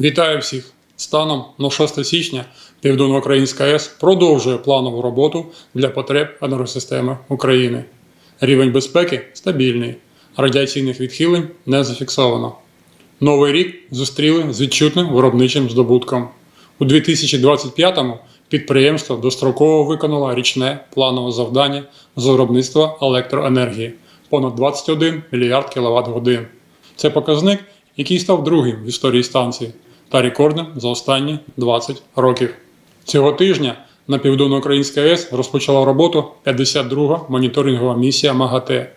Вітаю всіх! Станом на 6 січня Південноукраїнська АЕС продовжує планову роботу для потреб енергосистеми України. Рівень безпеки стабільний, радіаційних відхилень не зафіксовано. Новий рік зустріли з відчутним виробничим здобутком. У 2025-му підприємство достроково виконало річне планове завдання з виробництва електроенергії понад 21 мільярд кВт годин. Це показник, який став другим в історії станції та рекордним за останні 20 років. Цього тижня на Південноукраїнській АЕС розпочала роботу 52-га моніторингова місія МАГАТЕ.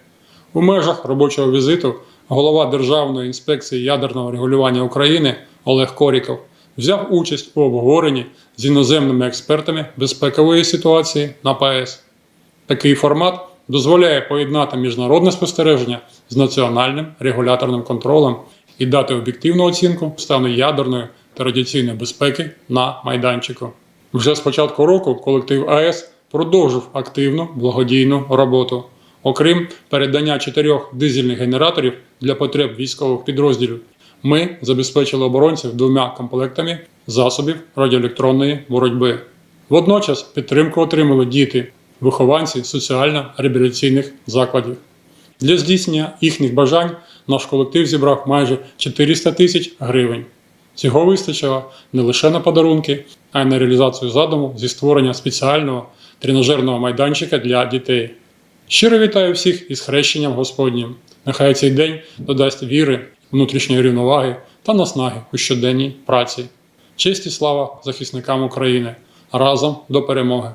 У межах робочого візиту голова Державної інспекції ядерного регулювання України Олег Коріков взяв участь у обговоренні з іноземними експертами безпекової ситуації на ПАЕС. Такий формат дозволяє поєднати міжнародне спостереження з національним регуляторним контролем і дати об'єктивну оцінку стану ядерної та радіаційної безпеки на майданчику. Вже з початку року колектив АЕС продовжив активну благодійну роботу. Окрім передання чотирьох дизельних генераторів для потреб військових підрозділів, ми забезпечили оборонців двома комплектами засобів радіоелектронної боротьби. Водночас підтримку отримали діти, вихованці соціально-реабілітаційних закладів. Для здійснення їхніх бажань наш колектив зібрав майже 400 тисяч гривень. Цього вистачило не лише на подарунки, а й на реалізацію задуму зі створення спеціального тренажерного майданчика для дітей. Щиро вітаю всіх із хрещенням Господнім. Нехай цей день додасть віри, внутрішньої рівноваги та наснаги у щоденній праці. Честь і слава захисникам України! Разом до перемоги!